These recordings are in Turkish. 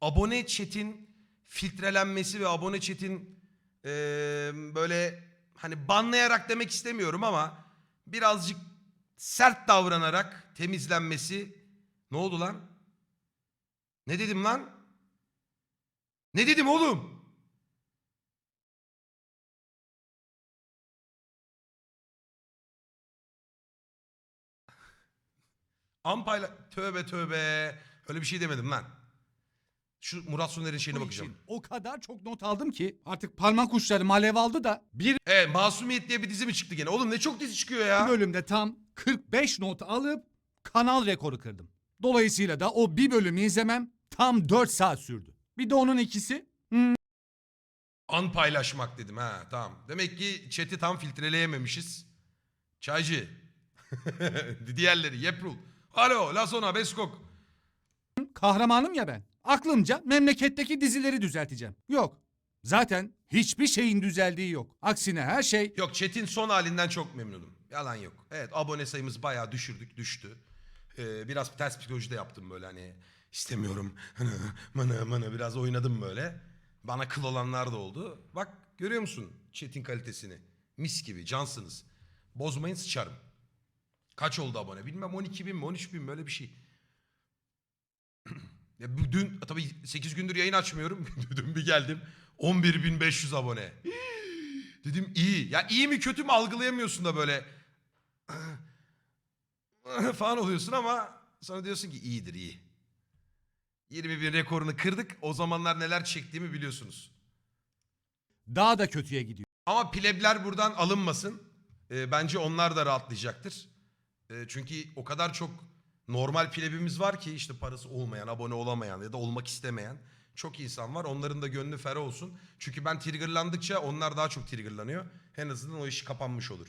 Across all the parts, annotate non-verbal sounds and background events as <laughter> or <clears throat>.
abone chat'in filtrelenmesi ve abone chat'in eee, böyle hani banlayarak demek istemiyorum ama birazcık sert davranarak temizlenmesi ne oldu lan? Ne dedim lan? Ne dedim oğlum? Ampayla tövbe tövbe. Öyle bir şey demedim lan. Şu Murat Soner'in şeyine bakacağım. için o kadar çok not aldım ki artık parmak uçlarım alev aldı da bir Evet Masumiyet diye bir dizi mi çıktı gene? Oğlum ne çok dizi çıkıyor ya. bölümde tam 45 not alıp kanal rekoru kırdım. Dolayısıyla da o bir bölümü izlemem tam 4 saat sürdü. Bir de onun ikisi An paylaşmak dedim ha tamam. Demek ki chat'i tam filtreleyememişiz. Çaycı. <laughs> Diğerleri Yeprul. Alo Lasona Beskok. kahramanım ya ben. Aklımca memleketteki dizileri düzelteceğim. Yok. Zaten hiçbir şeyin düzeldiği yok. Aksine her şey Yok chat'in son halinden çok memnunum. Yalan yok. Evet abone sayımız bayağı düşürdük düştü. Ee, biraz ters psikolojide yaptım böyle hani istemiyorum. <laughs> Mana mana biraz oynadım böyle. Bana kıl olanlar da oldu. Bak görüyor musun chat'in kalitesini? Mis gibi cansınız. Bozmayın sıçarım. Kaç oldu abone? Bilmem 12 bin mi 13 bin mi öyle bir şey. <clears throat> ya dün tabii 8 gündür yayın açmıyorum. <laughs> dün bir geldim 11.500 abone. Dedim iyi. Ya iyi mi kötü mü algılayamıyorsun da böyle <laughs> falan oluyorsun ama sonra diyorsun ki iyidir iyi. 20 bin rekorunu kırdık. O zamanlar neler çektiğimi biliyorsunuz. daha da kötüye gidiyor. Ama plebler buradan alınmasın. Ee, bence onlar da rahatlayacaktır. Ee, çünkü o kadar çok normal plebimiz var ki işte parası olmayan, abone olamayan ya da olmak istemeyen çok insan var. Onların da gönlü ferah olsun. Çünkü ben triggerlandıkça onlar daha çok triggerlanıyor. En azından o iş kapanmış olur.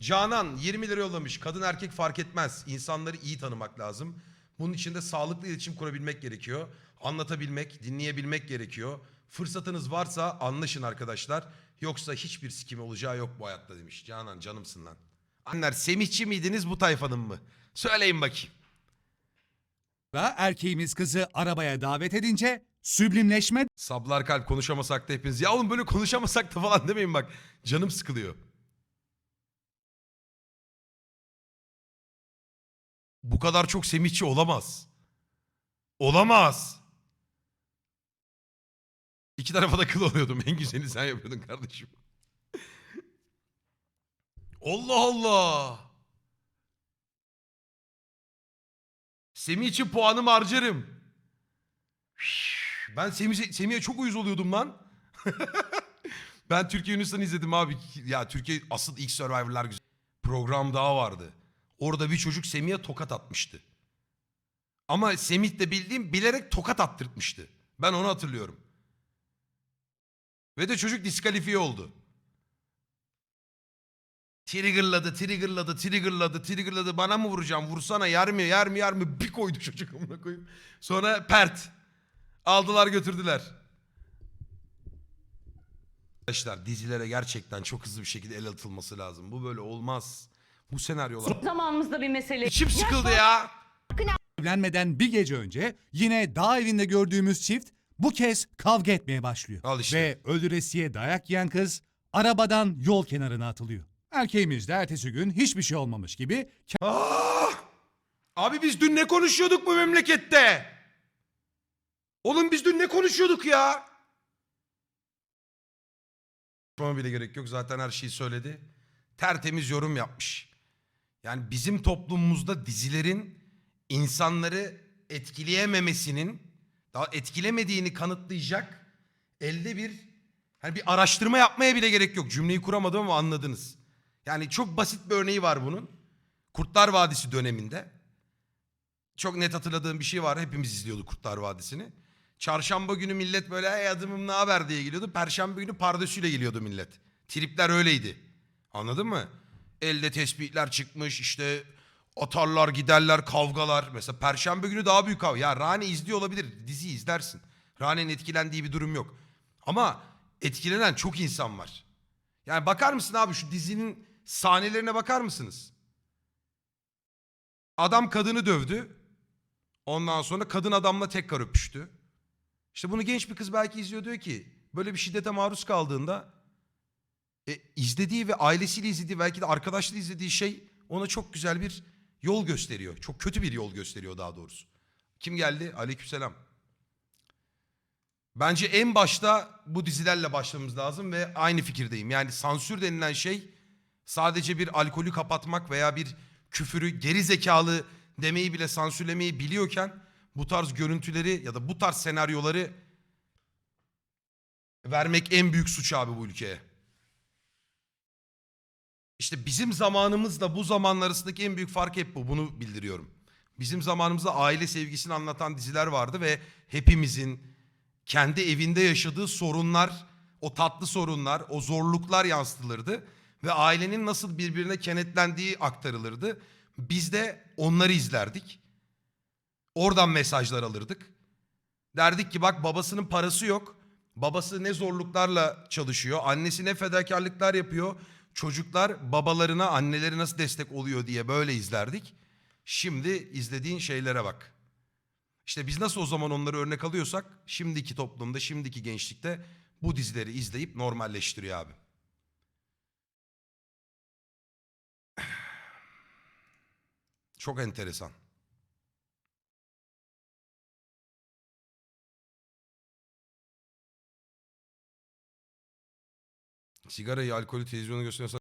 Canan 20 lira yollamış. Kadın erkek fark etmez. İnsanları iyi tanımak lazım. Bunun için de sağlıklı iletişim kurabilmek gerekiyor. Anlatabilmek, dinleyebilmek gerekiyor. Fırsatınız varsa anlaşın arkadaşlar. Yoksa hiçbir sikim olacağı yok bu hayatta demiş. Canan canımsın lan. Anneler Semihçi miydiniz bu tayfanın mı? Söyleyin bakayım. Da erkeğimiz kızı arabaya davet edince süblimleşme Sablar kalp konuşamasak da hepiniz. Ya oğlum böyle konuşamasak da falan demeyin bak. Canım sıkılıyor. Bu kadar çok Semihçi olamaz. Olamaz. İki tarafa da kıl oluyordum. En güzelini sen yapıyordun kardeşim. <laughs> Allah Allah. Semih için puanımı harcarım. Ben Semih, Semih'e çok uyuz oluyordum lan. <laughs> ben Türkiye Yunanistan'ı izledim abi. Ya Türkiye asıl ilk Survivor'lar güzel. Program daha vardı. Orada bir çocuk Semih'e tokat atmıştı. Ama Semih de bildiğim bilerek tokat attırtmıştı. Ben onu hatırlıyorum. Ve de çocuk diskalifiye oldu. Triggerladı, triggerladı, triggerladı, triggerladı. Bana mı vuracağım? Vursana yer mi, yer mi, yer mi? Bir koydu çocuk amına koyayım. Sonra pert. Aldılar götürdüler. Arkadaşlar dizilere gerçekten çok hızlı bir şekilde el atılması lazım. Bu böyle olmaz. Bu senaryolar. zamanımızda bir mesele. İçim sıkıldı ya. evlenmeden bir gece önce yine dağ evinde gördüğümüz çift bu kez kavga etmeye başlıyor. Al işte. Ve öldüresiye dayak yiyen kız arabadan yol kenarına atılıyor. Erkeğimiz de ertesi gün hiçbir şey olmamış gibi Ah! Abi biz dün ne konuşuyorduk bu memlekette? Oğlum biz dün ne konuşuyorduk ya? Konuşmama bile gerek yok. Zaten her şeyi söyledi. Tertemiz yorum yapmış. Yani bizim toplumumuzda dizilerin insanları etkileyememesinin, daha etkilemediğini kanıtlayacak elde bir hani bir araştırma yapmaya bile gerek yok. Cümleyi kuramadım ama anladınız. Yani çok basit bir örneği var bunun. Kurtlar Vadisi döneminde çok net hatırladığım bir şey var. Hepimiz izliyorduk Kurtlar Vadisi'ni. Çarşamba günü millet böyle hey adımım ne haber diye geliyordu. Perşembe günü pardösüyle geliyordu millet. Tripler öyleydi. Anladın mı? Elde tespitler çıkmış işte atarlar giderler kavgalar. Mesela perşembe günü daha büyük kavga. Ya Rane izliyor olabilir dizi izlersin. Rane'nin etkilendiği bir durum yok. Ama etkilenen çok insan var. Yani bakar mısın abi şu dizinin sahnelerine bakar mısınız? Adam kadını dövdü. Ondan sonra kadın adamla tekrar öpüştü. İşte bunu genç bir kız belki izliyor diyor ki böyle bir şiddete maruz kaldığında e, izlediği ve ailesiyle izlediği belki de arkadaşlarıyla izlediği şey ona çok güzel bir yol gösteriyor. Çok kötü bir yol gösteriyor daha doğrusu. Kim geldi? Aleykümselam. Bence en başta bu dizilerle başlamamız lazım ve aynı fikirdeyim. Yani sansür denilen şey sadece bir alkolü kapatmak veya bir küfürü geri zekalı demeyi bile sansürlemeyi biliyorken bu tarz görüntüleri ya da bu tarz senaryoları vermek en büyük suç abi bu ülkeye. İşte bizim zamanımızla bu zamanlar arasındaki en büyük fark hep bu. Bunu bildiriyorum. Bizim zamanımızda aile sevgisini anlatan diziler vardı ve hepimizin kendi evinde yaşadığı sorunlar, o tatlı sorunlar, o zorluklar yansıtılırdı. Ve ailenin nasıl birbirine kenetlendiği aktarılırdı. Biz de onları izlerdik. Oradan mesajlar alırdık. Derdik ki bak babasının parası yok. Babası ne zorluklarla çalışıyor. Annesi ne fedakarlıklar yapıyor. Çocuklar babalarına, anneleri nasıl destek oluyor diye böyle izlerdik. Şimdi izlediğin şeylere bak. İşte biz nasıl o zaman onları örnek alıyorsak şimdiki toplumda, şimdiki gençlikte bu dizileri izleyip normalleştiriyor abi. Çok enteresan. Sigarayı, alkolü, televizyonu gösteriyorsa